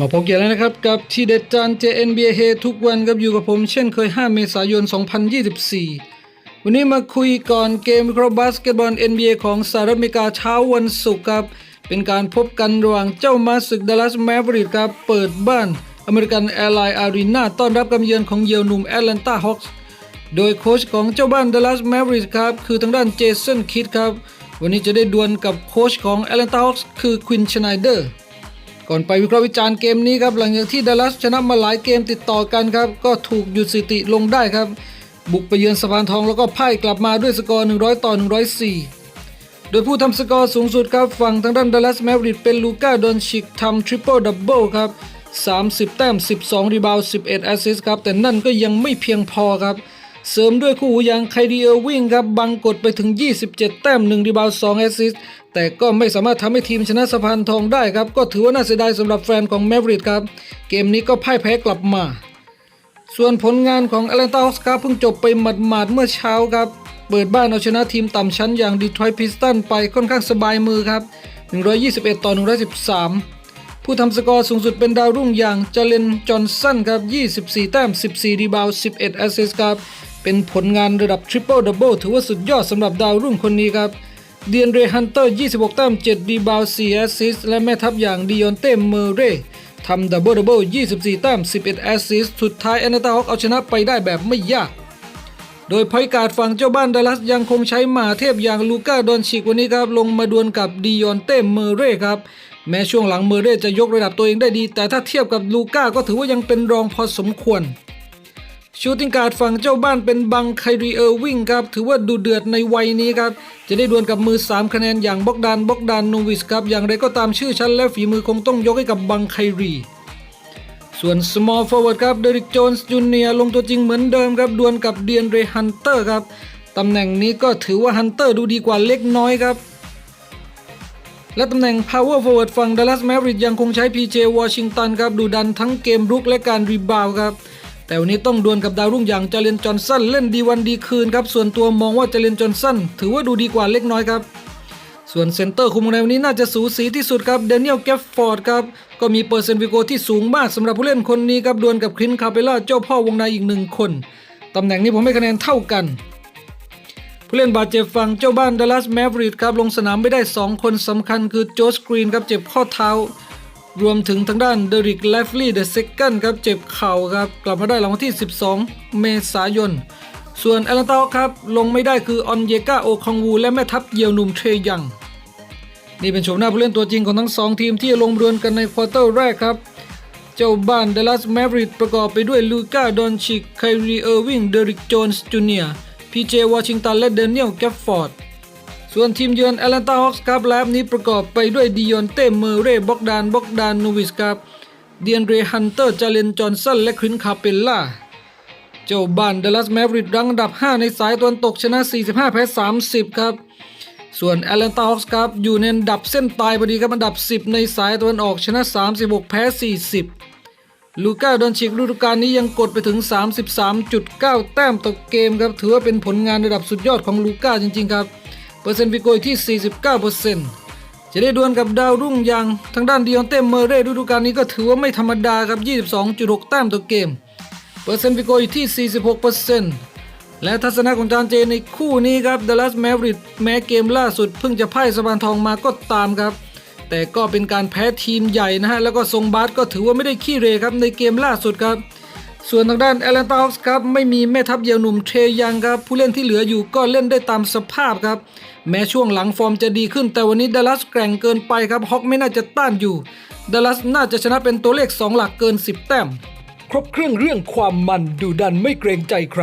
มาพบกันแล้วนะครับ กับทีเด็ดจาน JNBA เฮทุกวันครับอยู่กับผม เช่นเคย 5 เมษายน 2024 วันนี้มาคุยก่อนเกมวิเคราะห์บาสเกตบอล NBA ของสหรัฐอเมริกาเช้าวันศุกร์ครับ เป็นการพบกันระหว่างเจ้ามาศึกดัลลัสแมฟริกครับ เปิดบ้านอเมริกันแอร์ไลน์อารีนาต้อนรับกำเยือนของเยลหนุ่มแอตแลนตาฮอคส์โดยโค้ชของเจ้าบ้านดัลลัสแมฟริกครับ คือทางด้านเจสันคิดครับ วันนี้จะได้ดวลกับโค้ชของแอตแลนตาฮอคส์คือควินชไนเดอร์ ก่อนไปวิเคราะห์วิจารณ์เกมนี้ครับหลังจากที่ดัลลัสชนะมาหลายเกมติดต่อกันครับก็ถูกหยุดสถิติลงได้ครับ บุกไปเยือนสะพานทองแล้วก็พ่ายกลับมาด้วยสกอร์ 100 ต่อ 104 โดยผู้ทำสกอร์สูงสุดครับฝั่งทางด้านดัลลัสแมฟริกเป็นลูก้าดอนชิกทำทริปเปิลดับเบิลครับ30 แต้ม 12 รีบาวด์11 แอสซิสต์ครับแต่นั่นก็ยังไม่เพียงพอครับ เสริมด้วยคู่หูอย่างไคดีเออร์วิงครับบังกดไปถึง 27 แต้ม1รีบาวด์2แอสซิสต์แต่ก็ไม่สามารถทำให้ทีมชนะสะพานทองได้ครับ ก็ถือว่าน่าเสียดายสำหรับแฟนของแมฟริกครับ เกมนี้ก็พ่ายแพ้กลับมา ส่วนผลงานของแอตแลนตาฮอส์ครับเพิ่งจบไปหมาดๆเมื่อเช้าครับเปิดบ้านเอาชนะทีมต่ำชั้นอย่างดีทรอยต์พิสตันไปค่อนข้างสบายมือครับ 121 ต่อ 113 ผู้ทำสกอร์สูงสุดเป็นดาวรุ่งอย่างเจเลนจอห์นสันครับ 24 แต้ม 14 รีบาวด์11 แอสซิสต์ครับ เป็นผลงานระดับทริปเปิลดับเบิลถือว่าสุดยอดสำหรับดาวรุ่งคนนี้ครับเดียนเรฮันเตอร์ 26 แต้ม 7 รีบาวด์4แอสซิสต์และแม่ทัพอย่างดิออนเต้เมเรทำดับเบิลดับเบิล24 แต้ม 11 แอสซิสต์สุดท้ายแอนนาตาฮอกเอาชนะไปได้แบบไม่ยากโดยพอยการดฝั่งเจ้าบ้านดัลลัสยังคงใช้หมาเทพอย่างลูก้าดอนชิกวันนี้ครับ ลงมาดวลกับดิออนเต้เมเร่ครับ แม้ช่วงหลังเมเร่จะยกระดับตัวเองได้ดี แต่ถ้าเทียบกับลูก้าก็ถือว่ายังเป็นรองพอสมควร ชูติงการ์ดฝั่งเจ้าบ้านเป็นบังไครีเออร์วิงครับ ถือว่าดูเดือดในวัยนี้ครับ จะได้ดวลกับมือ 3 คะแนนอย่างบ็อกดานบ็อกดานโนวิสครับ อย่างไรก็ตามชื่อชั้นและฝีมือคงต้องยกให้กับบังไครีส่วน small forward ครับเดริกโจนส์จูเนียลงตัวจริงเหมือนเดิมครับ ดวลกับเดียนเรฮันเตอร์ครับ ตำแหน่งนี้ก็ถือว่าฮันเตอร์ดูดีกว่าเล็กน้อยครับ และตำแหน่ง power forward ฝั่ง Dallas Mavericks ยังคงใช้ PJ Washington ครับดูดันทั้งเกมรุกและการรีบาวครับแต่วันนี้ต้องดวลกับดาวรุ่งอย่างเจเลนจอนสันเล่นดีวันดีคืนครับ ส่วนตัวมองว่าเจเลนจอนสันถือว่าดูดีกว่าเล็กน้อยครับ ส่วนเซนเตอร์คุมในวันนี้น่าจะสูสีที่สุดครับเดนิเอลแกฟฟอร์ดครับ ก็มีเปอร์เซ็นต์วิโกที่สูงมากสำหรับผู้เล่นคนนี้ครับดวลกับคลินคาเปล่าเจ้าพ่อวงในอีกหนึ่งคนตำแหน่งนี้ผมให้คะแนนเท่ากัน ผู้เล่นบาดเจ็บฝั่งเจ้าบ้านดัลลัสแมฟริกครับลงสนามไม่ได้ 2 คนสำคัญคือโจสกรีนครับเจ็บข้อเท้า รวมถึงทางด้านเดริกเลฟลี่เดอะเซคันครับเจ็บเข่าครับกลับมาได้หลังวันที่ 12 เมษายน ส่วนแอตแลนตาครับลงไม่ได้คือออนเยกาโอคองวูและแม่ทัพเยียวนุ่มเทรยังนี่เป็นโฉมหน้าผู้เล่นตัวจริงของทั้งสองทีมที่ลงดวลกันในควอเตอร์แรกครับ เจ้าบ้านดัลลัสแมฟริกประกอบไปด้วยลูก้าดอนชิกไครีเออร์วิงเดริกโจนส์จูเนียร์ พีเจวอชิงตันและเดนิเอลแกฟฟอร์ด ส่วนทีมเยือนแอตแลนตาฮอคส์ครับแลบนี้ประกอบไปด้วยดิออนเต้เมเร่บ็อกดานบ็อกดานนูวิสครับเดียนเรฮันเตอร์จาเลนจอห์นสันและครินคาเปลล่าเจ้าบ้านดัลลัสแมฟริกรังอันดับ 5 ในสายตะวันตกชนะ 45 แพ้ 30 ครับ ส่วนแอตแลนตาฮอคส์ครับอยู่ในอันดับเส้นตายพอดีครับอันดับ 10 ในสายตะวันออกชนะ 36 แพ้ 40 ลูก้าดอนชิกฤดูกาลนี้ยังกดไปถึง 33.9 แต้มต่อเกมครับ ถือว่าเป็นผลงานระดับสุดยอดของลูก้าจริง ๆ ครับ เปอร์เซ็นต์ฟิโกยที่ 49%จะได้ดวลกับดาวรุ่งอย่างทางด้านดิออนเต้เมเร่ฤดูกาลนี้ก็ถือว่าไม่ธรรมดาครับ 22.6 แต้มต่อเกม เปอร์เซ็นต์ฟิโกยู่ที่ 46%และทัศนะของจานเจในคู่นี้ครับดัลลัสแมริกแม้เกมล่าสุดเพิ่งจะพ่ายสะพานทองมาก็ตามครับ แต่ก็เป็นการแพ้ทีมใหญ่นะฮะ แล้วก็ทรงบาสก็ถือว่าไม่ได้ขี้เรครับในเกมล่าสุดครับ ส่วนทางด้านแอตแลนตาฮอคส์ครับไม่มีแม่ทัพเยาวหนุ่มเทรยังครับ ผู้เล่นที่เหลืออยู่ก็เล่นได้ตามสภาพครับ แม้ช่วงหลังฟอร์มจะดีขึ้น แต่วันนี้ดัลลัสแกร่งเกินไปครับฮอกไม่น่าจะต้านอยู่ดัลลัสน่าจะชนะเป็นตัวเลข 2 หลักเกิน 10 แต้ม ครบเครื่องเรื่องความมันดูดันไม่เกรงใจใคร